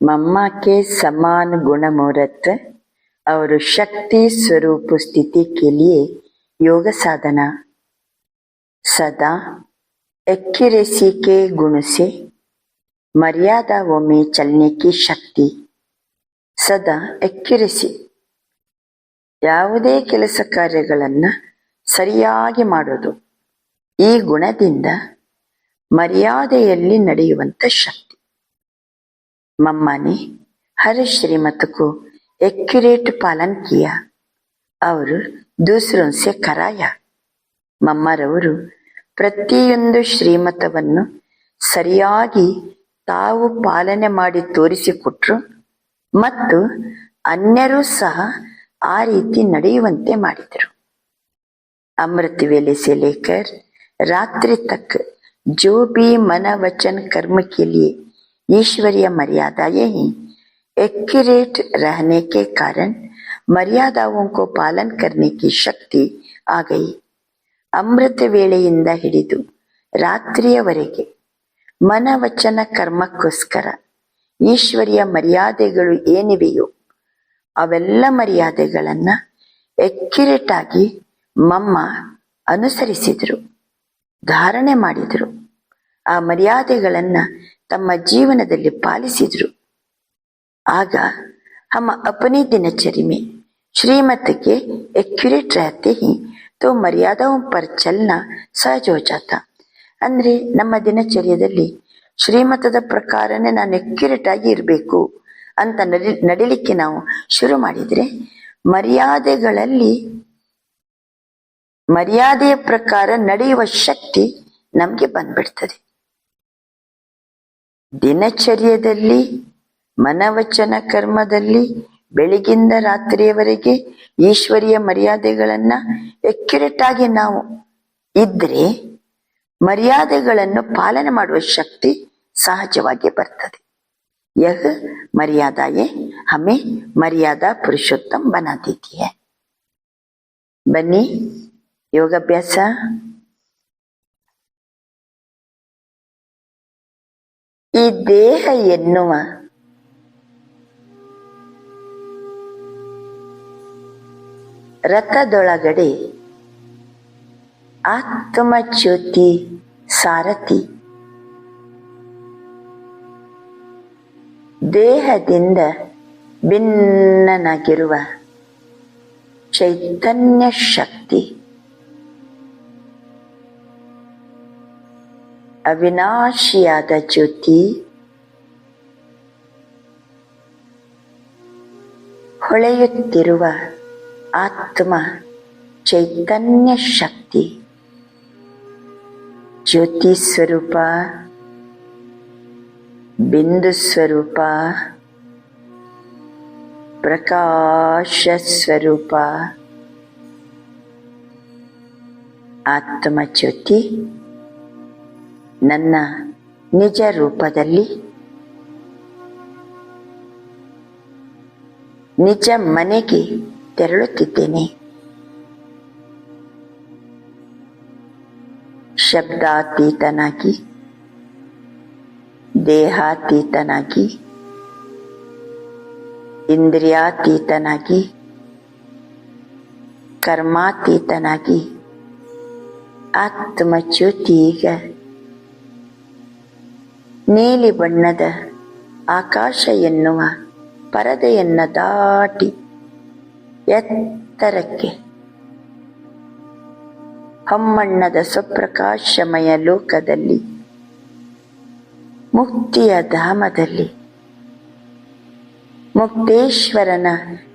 मम्मा के समान गुण मुहूर्त और शक्ति स्वरूप स्थिति के लिए योग साधना सदा एक्यूरेसी के गुण से मर्यादाओं में चलने की शक्ति ಸದಾ ಎಕ್ಯುರೆಸಿ ಯಾವುದೇ ಕೆಲಸ ಕಾರ್ಯಗಳನ್ನ ಸರಿಯಾಗಿ ಮಾಡೋದು ಈ ಗುಣದಿಂದ ಮರ್ಯಾದೆಯಲ್ಲಿ ನಡೆಯುವಂತ ಶಕ್ತಿ मम्मा ने हर श्रीमत को एक्यूरेट पालन किया और दूसरों से कराया ಮಮ್ಮರವರು ಪ್ರತಿಯೊಂದು ಶ್ರೀಮತವನ್ನು ಸರಿಯಾಗಿ ತಾವು ಪಾಲನೆ ಮಾಡಿ ತೋರಿಸಿಕೊಟ್ರು ಮತ್ತು ಅನ್ಯರೂ ಸಹ ಆ ರೀತಿ ನಡೆಯುವಂತೆ ಮಾಡಿದರು अमृत वेले से लेकर रात्रि तक जो भी मन वचन कर्म के लिए ईश्वरीय मर्यादाएं ही एक्यूरेट रहने के कारण ಮರ್ಯಾದಾವಂ ಕೋ ಪಾಲನ್ ಕರ್ನೆಗೆ ಶಕ್ತಿ ಆಗೈ? ಅಮೃತ ವೇಳೆಯಿಂದ ಹಿಡಿದು ರಾತ್ರಿಯವರೆಗೆ ಮನವಚನ ಕರ್ಮಕ್ಕೋಸ್ಕರ ಈಶ್ವರಿಯ ಮರ್ಯಾದೆಗಳು ಏನಿವೆಯೋ ಅವೆಲ್ಲ ಮರ್ಯಾದೆಗಳನ್ನು ಎಕ್ಯುರೇಟ್ ಆಗಿ ಮಮ್ಮ ಅನುಸರಿಸಿದರು, ಧಾರಣೆ ಮಾಡಿದರು. ಆ ಮರ್ಯಾದೆಗಳನ್ನು ತಮ್ಮ ಜೀವನದಲ್ಲಿ ಪಾಲಿಸಿದರು ಆಗ हम अपनी दिनचर्या में श्रीमत के एक्यूरेट रहते ही तो मर्यादाओं पर चलना सहज हो जाता ಅಂದ್ರೆ ನಮ್ಮ ದಿನಚರ್ಯದಲ್ಲಿ ಶ್ರೀಮತದ ಪ್ರಕಾರನೇ ನಾನು ಎಕ್ಯುರೇಟ್ ಆಗಿ ಇರಬೇಕು ಅಂತ ನಡಿ ನಡಿಲಿಕ್ಕೆ ನಾವು ಶುರು ಮಾಡಿದ್ರೆ ಮರ್ಯಾದೆಗಳಲ್ಲಿ ಮರ್ಯಾದೆಯ ಪ್ರಕಾರ ನಡೆಯುವ ಶಕ್ತಿ ನಮ್ಗೆ ಬಂದ್ಬಿಡ್ತದೆ ದಿನಚರ್ಯದಲ್ಲಿ, ಮನವಚನ ಕರ್ಮದಲ್ಲಿ ಬೆಳಗಿಂದ ರಾತ್ರಿಯವರೆಗೆ ಈಶ್ವರಿಯ ಮರ್ಯಾದೆಗಳನ್ನು ಆಗಿ ನಾವು ಇದ್ರೆ ಮರ್ಯಾದೆಗಳನ್ನು ಪಾಲನೆ ಮಾಡುವ ಶಕ್ತಿ ಸಹಜವಾಗಿ ಬರ್ತದೆ. ಯಹ ಮರ್ಯಾದಾಯೇ, ಹಮೆ ಮರ್ಯಾದ ಪುರುಷೋತ್ತಮ ಬನಾದೀತಿ ಬನ್ನಿ ಯೋಗಾಭ್ಯಾಸ. ಈ ದೇಹ ಎನ್ನುವ ರಥದೊಳಗಡೆ ಆತ್ಮಜ್ಯೋತಿ ಸಾರಥಿ ದೇಹದಿಂದ ಭಿನ್ನನಾಗಿರುವ ಚೈತನ್ಯ ಶಕ್ತಿ. ಅವಿನಾಶಿಯಾದ ಜ್ಯೋತಿ. ಹೊಳೆಯುತ್ತಿರುವ ಆತ್ಮ ಚೈತನ್ಯ ಶಕ್ತಿ. ಜ್ಯೋತಿ ಸ್ವರೂಪ ಬಿಂದು ಸ್ವರೂಪ ಪ್ರಕಾಶ ಸ್ವರೂಪ. ಆತ್ಮ ಜ್ಯೋತಿ. ನನ್ನ ನಿಜ ರೂಪದಲ್ಲಿ ನಿಜ ಮನೆಗೆ ತೆರಳುತ್ತಿದ್ದೇನೆ. ಶಬ್ದಾತೀತನಾಗಿ ದೇಹಾತೀತನಾಗಿ ಇಂದ್ರಿಯಾತೀತನಾಗಿ ಕರ್ಮಾತೀತನಾಗಿ ಆತ್ಮಚ್ಯುತಿ ಈಗ ನೀಲಿ ಬಣ್ಣದ ಆಕಾಶ ಎನ್ನುವ ಪರದೆಯನ್ನು ದಾಟಿ ಎತ್ತರಕ್ಕೆ ಹೊಮ್ಮಣ್ಣದ ಸ್ವಪ್ರಕಾಶಮಯ ಲೋಕದಲ್ಲಿ, ಮುಕ್ತಿಯ ಧಾಮದಲ್ಲಿ, ಮುಕ್ತೇಶ್ವರನ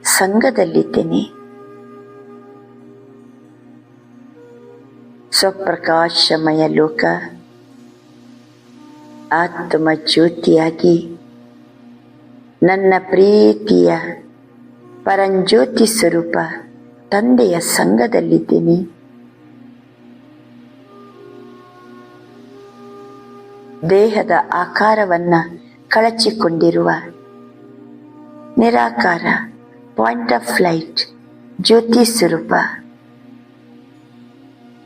ಸಂಘದಲ್ಲಿದ್ದೇನೆ. ಸ್ವಪ್ರಕಾಶಮಯ ಲೋಕ ಆತ್ಮ ಜ್ಯೋತಿಯಾಗಿ ನನ್ನ ಪ್ರೀತಿಯ ಪರಂಜ್ಯೋತಿ ಸ್ವರೂಪ ತಂದೆಯ ಸಂಘದಲ್ಲಿದ್ದೀನಿ. ದೇಹದ ಆಕಾರವನ್ನ ಕಳಚಿಕೊಂಡಿರುವ ನಿರಾಕಾರ ಪಾಯಿಂಟ್ ಆಫ್ ಲೈಟ್ ಜ್ಯೋತಿ ಸ್ವರೂಪ,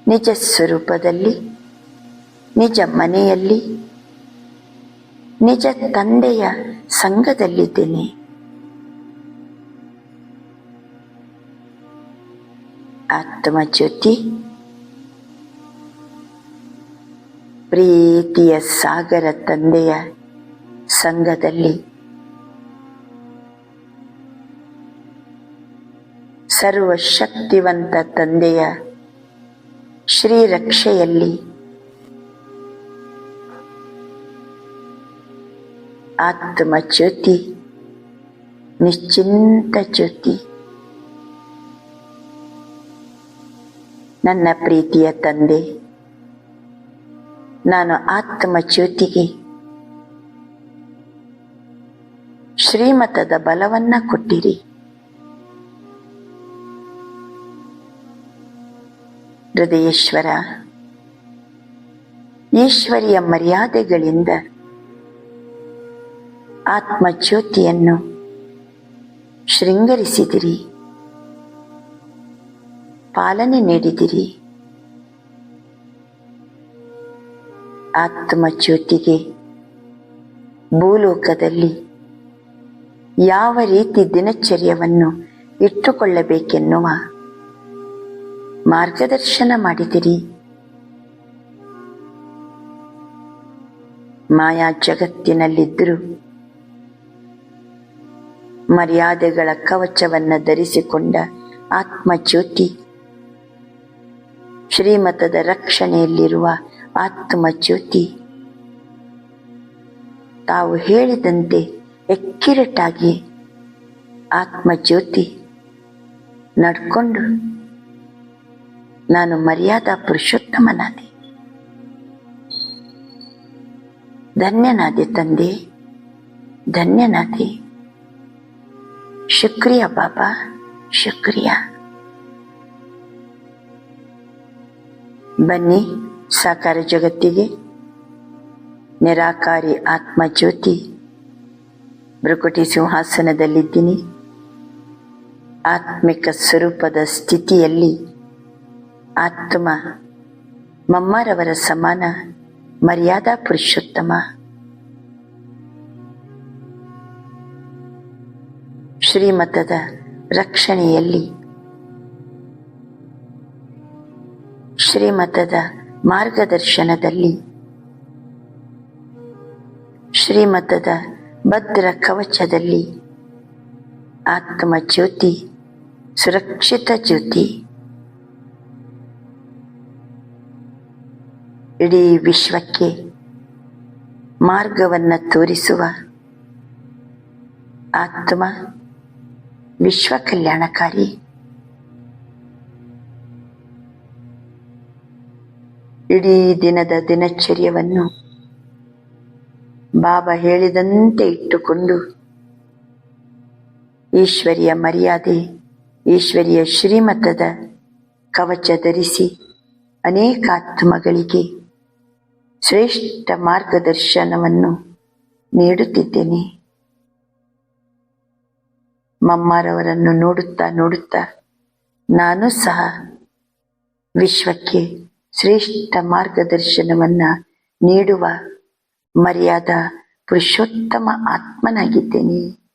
ನಿಜ ಸ್ವರೂಪದಲ್ಲಿ, ನಿಜ ಮನೆಯಲ್ಲಿ ನಿಜ ತಂದೆಯ ಸಂಘದಲ್ಲಿದ್ದೇನೆ. ಆತ್ಮ ಜ್ಯೋತಿ. ಪ್ರೀತಿಯ ಸಾಗರ ತಂದೆಯ ಸಂಘದಲ್ಲಿ. ಸರ್ವಶಕ್ತಿವಂತ ತಂದೆಯ ಶ್ರೀರಕ್ಷೆಯಲ್ಲಿ. ಆತ್ಮ ಜ್ಯೋತಿ ನಿಶ್ಚಿಂತ ಚ್ಯುತಿ ನನ್ನ ಪ್ರೀತಿಯ ತಂದೆ, ನಾನು ಆತ್ಮ ಜ್ಯೋತಿಗೆ ಶ್ರೀಮತದ ಬಲವನ್ನ ಕೊಟ್ಟಿರಿ. ಹೃದಯೇಶ್ವರ, ಈಶ್ವರಿಯ ಮರ್ಯಾದೆಗಳಿಂದ ಆತ್ಮ ಜ್ಯೋತಿಯನ್ನು ಶೃಂಗರಿಸಿದಿರಿ. ಪಾಲನೆ ನೀಡಿದಿರಿ. ಆತ್ಮಜ್ಯೋತಿಗೆ ಭೂಲೋಕದಲ್ಲಿ ಯಾವ ರೀತಿ ದಿನಚರ್ಯವನ್ನು ಇಟ್ಟುಕೊಳ್ಳಬೇಕೆನ್ನುವ ಮಾರ್ಗದರ್ಶನ ಮಾಡಿದಿರಿ. ಮಾಯಾ ಜಗತ್ತಿನಲ್ಲಿದ್ದರೂ ಮರ್ಯಾದೆಗಳ ಕವಚವನ್ನ ಧರಿಸಿಕೊಂಡ ಆತ್ಮಜ್ಯೋತಿ ಶ್ರೀಮತದ ರಕ್ಷಣೆಯಲ್ಲಿರುವ ಆತ್ಮಜ್ಯೋತಿ ತಾವು ಹೇಳಿದಂತೆ ಎಕ್ಕಿರಟಾಗಿ ಆತ್ಮಜ್ಯೋತಿ ನಡ್ಕೊಂಡು, ನಾನು ಮರ್ಯಾದಾ ಪುರುಷೋತ್ತಮನಾದೆ. ಧನ್ಯನಾದೆ ತಂದೆ, ಧನ್ಯನಾದೆ. ಶುಕ್ರಿಯ ಬಾಬಾ, ಶುಕ್ರಿಯ. ಬನ್ನಿ ಸಾಕಾರ ಜಗತ್ತಿಗೆ. ನಿರಾಕಾರಿ ಆತ್ಮ ಜ್ಯೋತಿ ಭ್ರಕುಟಿ ಸಿಂಹಾಸನದಲ್ಲಿದ್ದೀನಿ. ಆತ್ಮಿಕ ಸ್ವರೂಪದ ಸ್ಥಿತಿಯಲ್ಲಿ ಆತ್ಮ ಮಮ್ಮರವರ ಸಮಾನ ಮರ್ಯಾದಾ ಪುರುಷೋತ್ತಮ. ಶ್ರೀಮತದ ರಕ್ಷಣೆಯಲ್ಲಿ. ಶ್ರೀಮತದ ಮಾರ್ಗದರ್ಶನದಲ್ಲಿ. ಶ್ರೀಮತದ ಭದ್ರ ಕವಚದಲ್ಲಿ. ಆತ್ಮ ಜ್ಯೋತಿ, ಸುರಕ್ಷಿತ ಜ್ಯೋತಿ. ಇಡೀ ವಿಶ್ವಕ್ಕೆ ಮಾರ್ಗವನ್ನು ತೋರಿಸುವ ಆತ್ಮ ವಿಶ್ವ ಕಲ್ಯಾಣಕಾರಿ. ಇಡೀ ದಿನದ ದಿನಚರ್ಯವನ್ನು ಬಾಬಾ ಹೇಳಿದಂತೆ ಇಟ್ಟುಕೊಂಡು ಈಶ್ವರಿಯ ಮರ್ಯಾದೆ, ಈಶ್ವರಿಯ ಶ್ರೀಮತದ ಕವಚ ಧರಿಸಿ ಅನೇಕಾತ್ಮಗಳಿಗೆ ಶ್ರೇಷ್ಠ ಮಾರ್ಗದರ್ಶನವನ್ನು ನೀಡುತ್ತಿದ್ದೇನೆ. ಮಮ್ಮಾರವರನ್ನು ನೋಡುತ್ತಾ ನೋಡುತ್ತಾ ನಾನು ಸಹ ವಿಶ್ವಕ್ಕೆ ಶ್ರೇಷ್ಠ ಮಾರ್ಗದರ್ಶನವನ್ನ ನೀಡುವ ಮರ್ಯಾದ ಪುರುಷೋತ್ತಮ ಆತ್ಮನಾಗಿದ್ದೇನೆ.